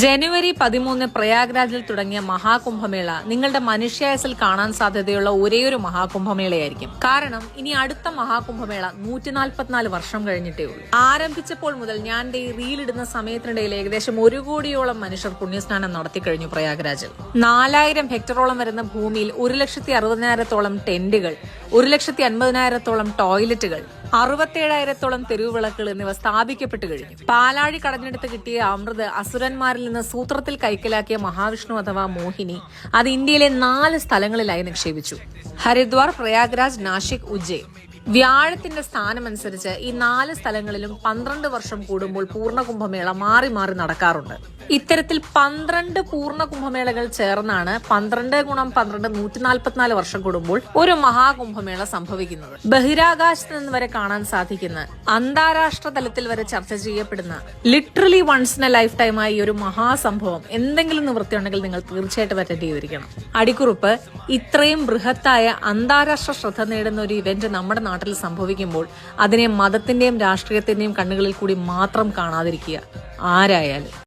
ജനുവരി പതിമൂന്ന് പ്രയാഗ്രാജിൽ തുടങ്ങിയ മഹാകുംഭമേള നിങ്ങളുടെ മനുഷ്യായസിൽ കാണാൻ സാധ്യതയുള്ള ഒരേയൊരു മഹാകുംഭമേളയായിരിക്കും. കാരണം ഇനി അടുത്ത മഹാകുംഭമേള നൂറ്റിനാൽപ്പത്തിനാല് വർഷം കഴിഞ്ഞിട്ടേ ഉള്ളൂ. ആരംഭിച്ചപ്പോൾ മുതൽ ഞാൻ ദേ റീലിടുന്ന സമയത്തിനിടയിൽ ഏകദേശം ഒരു കോടിയോളം മനുഷ്യർ പുണ്യസ്നാനം നടത്തി കഴിഞ്ഞു പ്രയാഗ്രാജിൽ. നാലായിരം ഹെക്ടറോളം വരുന്ന ഭൂമിയിൽ ഒരു ലക്ഷത്തി അറുപതിനായിരത്തോളം ടെന്റുകൾ ഒരു ലക്ഷത്തി അൻപതിനായിരത്തോളം ടോയ്ലറ്റുകൾ അറുപത്തേഴായിരത്തോളം തെരുവുവിളക്കുകൾ എന്നിവ സ്ഥാപിക്കപ്പെട്ടു കഴിഞ്ഞു. പാലാഴി കടഞ്ഞെടുത്ത് കിട്ടിയ അമൃത് അസുരന്മാരിൽ നിന്ന് സൂത്രത്തിൽ കൈക്കലാക്കിയ മഹാവിഷ്ണു അഥവാ മോഹിനി അത് ഇന്ത്യയിലെ നാല് സ്ഥലങ്ങളിലായി നിക്ഷേപിച്ചു. ഹരിദ്വാർ പ്രയാഗ്രാജ് നാഷിക് ഉജ്ജയിൻ വ്യാഴത്തിന്റെ സ്ഥാനമനുസരിച്ച് ഈ നാല് സ്ഥലങ്ങളിലും പന്ത്രണ്ട് വർഷം കൂടുമ്പോൾ പൂർണ കുംഭമേള മാറി മാറി നടക്കാറുണ്ട്. ഇത്തരത്തിൽ പന്ത്രണ്ട് പൂർണ കുംഭമേളകൾ ചേർന്നാണ് പന്ത്രണ്ട് ഗുണം പന്ത്രണ്ട് നൂറ്റി നാൽപ്പത്തിനാല് വർഷം കൂടുമ്പോൾ ഒരു മഹാകുംഭമേള സംഭവിക്കുന്നത്. ബഹിരാകാശത്ത് നിന്ന് വരെ കാണാൻ സാധിക്കുന്ന അന്താരാഷ്ട്ര തലത്തിൽ വരെ ചർച്ച ചെയ്യപ്പെടുന്ന literally once in a life ടൈമായി ഒരു മഹാസംഭവം എന്തെങ്കിലും നിവൃത്തിയുണ്ടെങ്കിൽ നിങ്ങൾ തീർച്ചയായിട്ടും അറ്റൻഡ് ചെയ്തിരിക്കണം. അടിക്കുറിപ്പ് ഇത്രയും ബൃഹത്തായ അന്താരാഷ്ട്ര ശ്രദ്ധ നേടുന്ന ഒരു ഇവന്റ് നമ്മുടെ നാട്ടിൽ സംഭവിക്കുമ്പോൾ അതിനെ മതത്തിന്റെയും രാഷ്ട്രീയത്തിന്റെയും കണ്ണുകളിൽ കൂടി മാത്രം കാണാതിരിക്കുക. ആരായാലും.